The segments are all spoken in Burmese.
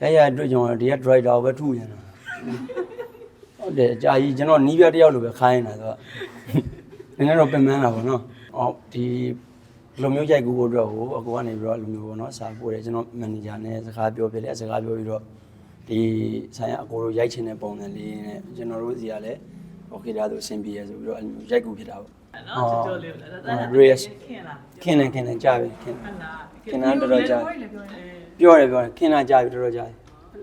အဲ့ရအတွက်ကြောင့်ဒီက driver ကိုပဲထုနေတာဟုတ်တယ်အကြာကြီးကျွန်တော်နီးပြတယောက်လိုပဲခိုင်းနေတာသူကနည်းနည်းတော့ပင်ပန်းတာပေါ့နော်ဟောဒီလိုမျိုးရိုက်ကူဖို့အတွက်ဟိုအကူကနေပြီးတော့လိုမျိုးပေါ့နော်စာပို့တယ်ကျွန်တော်မန်နေဂျာနဲ့စကားပြောပြတယ်စကားပြောပြီးတော့ဒီဆိုင်ရအကိုတို့ရိုက်ချင်တဲ့ပုံစံလေးနဲ့ကျွန်တော်တို့စီကလည်းโอเคဒါဆိုအဆင်ပြေရဆိုပြီးတော့အဲ့လိုမျိုးရိုက်ကူဖြစ်တာပေါ့ နော်ချောလေးလာတာ Reyes ခင်လား ခင်းနေခင်းနေကြာပြီခင်း ဟုတ်လား ခင်းနေတော်တော်ကြာ ပြောရလေ ပြောရလေပြောတယ်ပြောတယ်ခင်းနေကြာပြီတော်တော်ကြာပြီ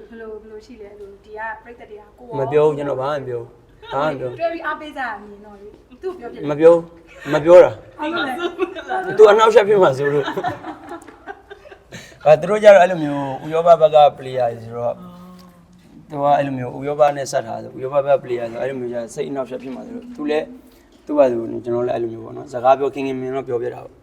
ဘယ်လိုဘယ်လိုရှိလဲအဲ့လိုဒီကပြိတ္တတွေကကိုမပြောဘူးကျွန်တော်ဘာမှမပြောဘူးဘာမှမပြောပြောပြီးအားပေးကြရမြင်တော့လေသူ့ပြောပြမပြောမပြောတာအဲ့လိုလေသူအနောက်ရှက်ဖြစ်မှာဆိုလို့အဲသူတို့ကြတော့အဲ့လိုမျိုးဥရောပဘက်က player ဆိုတော့သူကအဲ့လိုမျိုးဥရောပနဲ့ဆက်ထားဆိုဥရောပဘက် player ဆိုအဲ့လိုမျိုးကြစိတ်အနောက်ရှက်ဖြစ်မှာဆိုလို့သူလည်းသူ့ဘာသူကျွန်တော်လည်းအဲ့လိုမျိုးပေါ့နော်စကားပြောခင်ခင်မင်းတော့ပြောပြတာပေါ့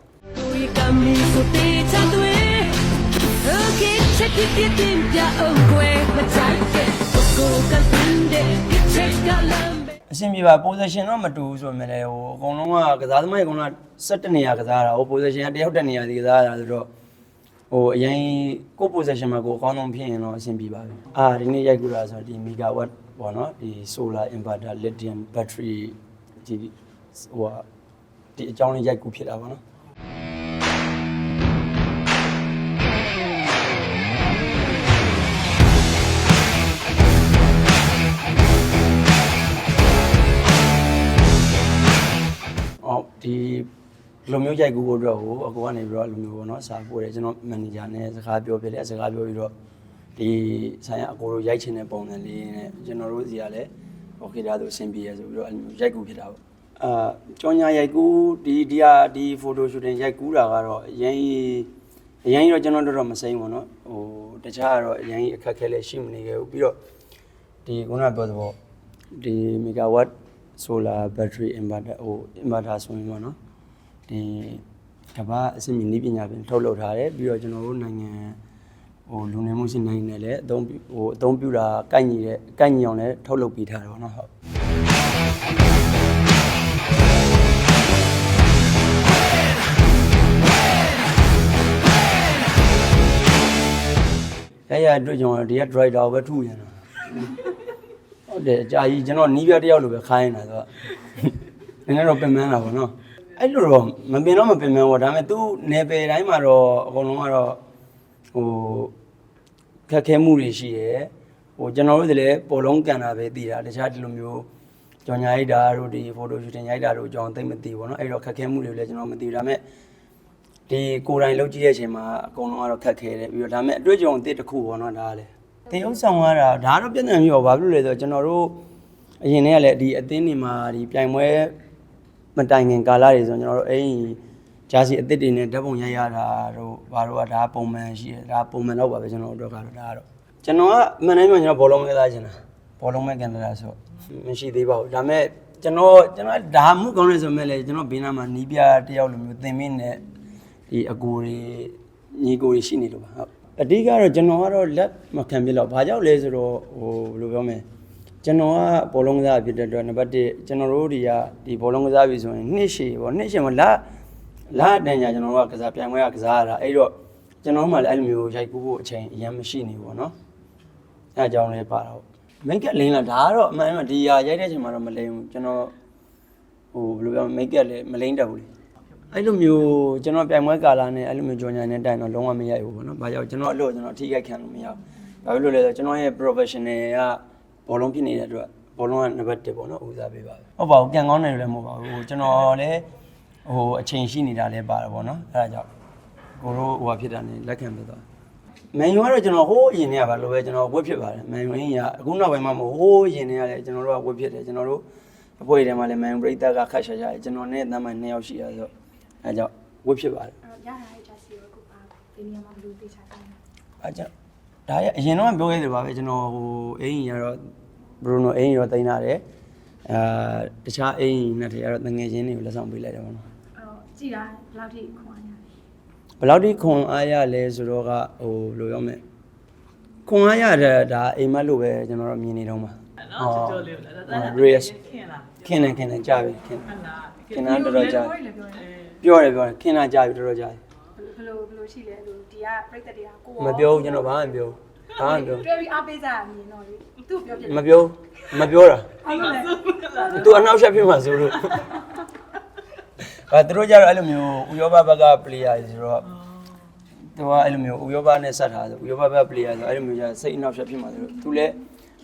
We come in so they chat way. Okay, check it it in ya oh way. But I get go go kalinde. Check galambe. အဆင်ပြေပါ position တော့မတူဘူးဆိုပေမဲ့လည်းဟိုအကုန်လုံးကကစားသမားတွေအကုန်လုံးက17နေရာကစားတာဟို position ကတယောက်တက်နေရာဒီကစားတာဆိုတော့ဟိုအရင်ကို position မှာကိုအကောင်းဆုံးဖြစ်ရင်တော့အဆင်ပြေပါပြီအာဒီနေ့ရိုက်ကူတာဆိုတော့ဒီ megawatt ပေါ့နော်ဒီ solar inverter lithium battery ဒီဟိုဟာဒီအကြောင်းလေးရိုက်ကူဖြစ်တာပေါ့နော် ဒီလိုမျိုးရိုက်ကူဖို့အတွက်ဟိုအကူကနေပြီးတော့လိုမျိုးပေါ့နော်စာပို့တယ်ကျွန်တော်မန်နေဂျာနဲ့စကားပြောပြတယ်စကားပြောပြီးတော့ဒီဆိုင်ရအကူတို့ရိုက်ချင်တဲ့ပုံစံလေးနဲ့ကျွန်တော်တို့စီကလည်းโอเคဒါဆိုအဆင်ပြေရဆိုပြီးတော့အဲ့လိုမျိုးရိုက်ကူဖြစ်တာပေါ့အာကြောင်ညာရိုက်ကူဒီဒီဟာဒီဖိုတိုရှူတင်ရိုက်ကူတာကတော့အရင်အရင်တော့ကျွန်တော်တို့တော့မစိမ့်ဘူးเนาะဟိုတခြားကတော့အရင်အခက်အခဲလည်းရှိမနေခဲ့ဘူးပြီးတော့ဒီခုနကပြောသဘောဒီ megawatt solar battery inverter ဟို inverter ဆိုရင်ပေါ့နော်ဒီကမ္ဘာအဆင့်မြင့်နည်းပညာပြင်ထုတ်လုပ်ထားတယ်ပြီးတော့ကျွန်တော်တို့နိုင်ငံဟိုလူနေမှုရှင်နိုင်ငံနဲ့လည်းအသုံးပြုဟိုအသုံးပြုတာကိုက်ညီတဲ့ကိုက်ညီအောင်လည်းထုတ်လုပ်ပေးထားတယ်ပေါ့နော်ဟုတ်ရရအတွက်ကြောင့်ဒီက driver ကိုပဲထုနေတာ ဟုတ်တယ်အကြာကြီးကျွန်တော်နီးပြတယောက်လိုပဲခိုင်းနေတာသူကနည်းနည်းတော့ပင်ပန်းတာပေါ့နော်အဲ့လိုတော့မပင်တော့မပင်ပန်းဘူးဒါပေမဲ့သူနယ်ပယ်တိုင်းမှာတော့အကုန်လုံးကတော့ဟိုခက်ခဲမှုတွေရှိတယ်ဟိုကျွန်တော်တို့လည်းပေါ်လုံးကန်တာပဲသိတာတခြားဒီလိုမျိုးကြောင်ညာရိုက်တာတို့ဒီဖိုတိုရှူတင်ရိုက်တာတို့ကျွန်တော်သိမသိဘူးပေါ့နော်အဲ့တော့ခက်ခဲမှုတွေလည်းကျွန်တော်မသိဘူးဒါပေမဲ့ဒီကိုယ်တိုင်လုပ်ကြည့်တဲ့အချိန်မှာအကုန်လုံးကတော့ခက်ခဲတယ်ပြီးတော့ဒါပေမဲ့အတွေ့အကြုံအသစ်တစ်ခုပေါ့နော်ဒါကလည်း တေယုံဆောင်ရတာဒါကတော့ပြဿနာမျိုးပါဘာဖြစ်လို့လဲဆိုတော့ကျွန်တော်တို့အရင်တည်းကလည်းဒီအသင်းတွေမှာဒီပြိုင်ပွဲမတိုင်ခင်ကာလတွေဆိုကျွန်တော်တို့အဲ့ဒီဂျာစီအစ်စ်တွေနဲ့ဓာတ်ပုံရိုက်ရတာတို့ဘာတို့ကဒါပုံမှန်ရှိတယ်ဒါပုံမှန်တော့ပါပဲကျွန်တော်တို့ကတော့ဒါကတော့ကျွန်တော်ကအမှန်တမ်းပြောကျွန်တော်ဘောလုံးမဲသားချင်တာဘောလုံးမဲကန်တာဆိုမရှိသေးပါဘူးဒါပေမဲ့ကျွန်တော်ကျွန်တော်ဒါမှုကောင်းနေဆိုမဲ့လေကျွန်တော်ဘေးနားမှာနီးပြတယောက်လိုမျိုးသင်မင်းနဲ့ဒီအကူတွေညီကိုတွေရှိနေလို့ပါဟုတ် အဓိကတော့ကျွန်တော်ကတော့လက်မခံပြတော့ဘာကြောင့်လဲဆိုတော့ဟိုဘယ်လိုပြောမလဲကျွန်တော်ကဘောလုံးကစားဖြစ်တဲ့အတွက်နံပါတ်1ကျွန်တော်တို့တွေကဒီဘောလုံးကစားပြီဆိုရင်နှစ်ရှည်ပေါ့နှစ်ရှည်မလားလာတန်ညာကျွန်တော်တို့ကကစားပြိုင်ပွဲကကစားရတာအဲ့တော့ကျွန်တော်မှလည်းအဲ့လိုမျိုးရိုက်ကူးဖို့အချိန်အရင်မရှိနေဘူးပေါ့နော်အဲ့အကြောင်းလေးပါတော့မိတ်ကလင်းလာဒါကတော့အမှန်မှန်ဒီဟာရိုက်တဲ့အချိန်မှာတော့မလိမ့်ဘူးကျွန်တော်ဟိုဘယ်လိုပြောမိတ်ကလည်းမလိမ့်တတ်ဘူးလေ အဲ့လိုမျိုးကျွန်တော်ပြိုင်ပွဲကာလာနဲ့အဲ့လိုမျိုးကြော်ညာနဲ့တိုင်တော့လုံးဝမရိုက်ဘူးပေါ့နော်ဘာကြောင့်ကျွန်တော်အဲ့လိုကျွန်တော်အထီးခိုက်ခံလို့မရဘူးဘာဖြစ်လို့လဲဆိုတော့ကျွန်တော်ရဲ့ professional ကဘောလုံးဖြစ်နေတဲ့အတွက်ဘောလုံးကနံပါတ်1ပေါ့နော်ဦးစားပေးပါဟုတ်ပါဘူးပြန်ကောင်းတယ်လည်းမဟုတ်ပါဘူးဟိုကျွန်တော်လည်းဟိုအချိန်ရှိနေတာလည်းပါတယ်ပေါ့နော်အဲဒါကြောင့်ကိုတို့ဟိုဟာဖြစ်တာနေလက်ခံပြသွားမန်ယူကတော့ကျွန်တော်ဟိုးအရင်တည်းကပါလို့ပဲကျွန်တော်ဝက်ဖြစ်ပါတယ်မန်ယူရင်းကအခုနောက်ပိုင်းမှာမဟုတ်ဟိုးအရင်တည်းကလည်းကျွန်တော်တို့ကဝက်ဖြစ်တယ်ကျွန်တော်တို့အဖွဲ့ထဲမှာလည်းမန်ယူပရိသတ်ကခတ်ရှာရှာကျွန်တော်နဲ့အသမ်းမိုင်2ယောက်ရှိရဆိုတော့ အဲဒါကြောင့်ဝက်ဖြစ်ပါတယ်အဲ့တော့ရတာရဲ့ဂျာစီကိုကိုပါဒီနေရာမှာဘယ်လိုသိချတာလဲအဲကြောင့်ဒါရအရင်တော့ပြောခဲ့တယ်ပါပဲကျွန်တော်ဟိုအင်းကြီးကတော့ဘရူနိုအင်းကြီးတော့တင်လာတယ်အာတခြားအင်းကြီးနဲ့တည်းကတော့ငငယ်ချင်းတွေကိုလက်ဆောင်ပေးလိုက်တယ်ပေါ့နော်အဲ့တော့ကြည်တာဘယ်လောက်ထိခွန်ရလဲဘယ်လောက်ထိခွန်အားရလဲဆိုတော့ကဟိုဘယ်လိုပြောမလဲခွန်အားရတဲ့ဒါအိမ်မက်လို့ပဲကျွန်တော်တို့မြင်နေတော့မှာနော်ချောလေးလာတာ Reyes ခင်လားခင်းနေခင်းနေကြာပြီခင်းဟုတ်လားခင်းနေတော်တော်ကြာပြောရလေ ပြောရလေပြောတယ်ပြောတယ်ခင်းနေကြာပြီတော်တော်ကြာပြီဘယ်လိုဘယ်လိုရှိလဲအဲ့လိုဒီကပြိတ္တတွေကကိုမပြောဘူးကျွန်တော်ဘာမှမပြောဘူးဟာပြောတွဲပြီးအားပေးကြရမြင်တော့လေသူ့ပြောပြတယ်မပြောမပြောတာဟုတ်ကဲ့သူအနောက်ရှက်ဖြစ်မှာဆိုလို့အဲသူတို့ကြတော့အဲ့လိုမျိုးဥရောပဘက်က player ဆိုတော့သူကအဲ့လိုမျိုးဥရောပနဲ့ဆက်ထားဆိုဥရောပဘက် player ဆိုအဲ့လိုမျိုးじゃစိတ်အနောက်ရှက်ဖြစ်မှာဆိုလို့သူလည်း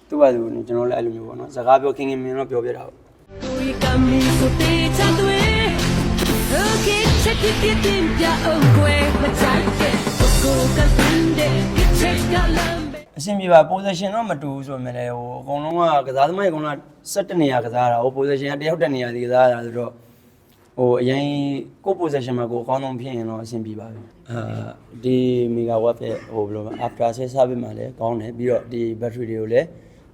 သူ့ဘာသူကျွန်တော်လည်းအဲ့လိုမျိုးပေါ့နော်စကားပြောခင်ခင်မင်းတော့ပြောပြတာပေါ့ ချက်ပြပြတင်ပြအောင်ကွယ်မကြိုက်တဲ့ကိုကိုကတင်တဲ့ဒီချက်ကလမ်းပဲအဆင်ပြေပါ position တော့မတူဘူးဆိုပေမဲ့လည်းဟိုအကုန်လုံးကကစားသမားတွေအကုန်လုံး17နေရာကစားတာဟို position ကတယောက်တက်နေရာစီကစားတာဆိုတော့ဟိုအရင်ကို position မှာကိုအကောင်းဆုံးဖြစ်ရင်တော့အဆင်ပြေပါပြီအာဒီ mega watt ရဲ့ဟိုဘယ်လိုလဲ after sales service မှာလည်းကောင်းတယ်ပြီးတော့ဒီ battery တွေကိုလည်း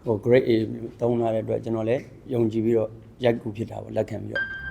ဟို grade A သုံးလာတဲ့အတွက်ကျွန်တော်လည်းယုံကြည်ပြီးတော့ရိုက်ကူဖြစ်တာပေါ့လက်ခံပြီးတော့